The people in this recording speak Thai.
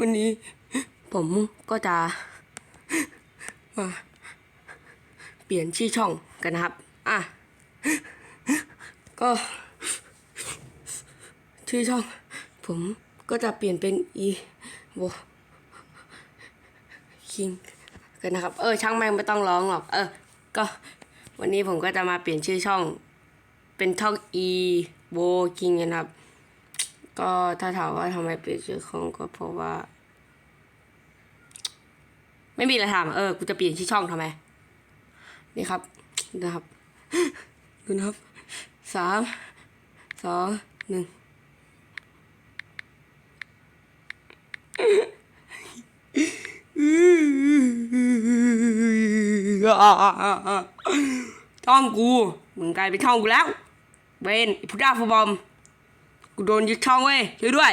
วันนี้ผมก็จะมาเปลี่ยนชื่อช่องกันนะครับ อะ ก็ ชื่อช่อง ผมก็จะเปลี่ยนเป็นอีโวคิงกันนะครับ เออ ช่างแม่งไม่ต้องร้องหรอก เออ ก็วันนี้ผมก็จะมาเปลี่ยนชื่อช่อง เป็นช่องอีโวคิงนะครับ ก็ถ้าถามว่าทำไมเปลี่ยนชื่อช่องก็เพราะว่า ไม่มีอะไรทำเออกูจะเปลี่ยนชื่อช่องทำไม นี่ครับนะครับดูนะครับสามสองหนึ่งช่องกู มึงกลายเป็นช่องกูแล้วเวนพุทธาฟบอม กูโดนยึดช่องเว้ยช่วยด้วย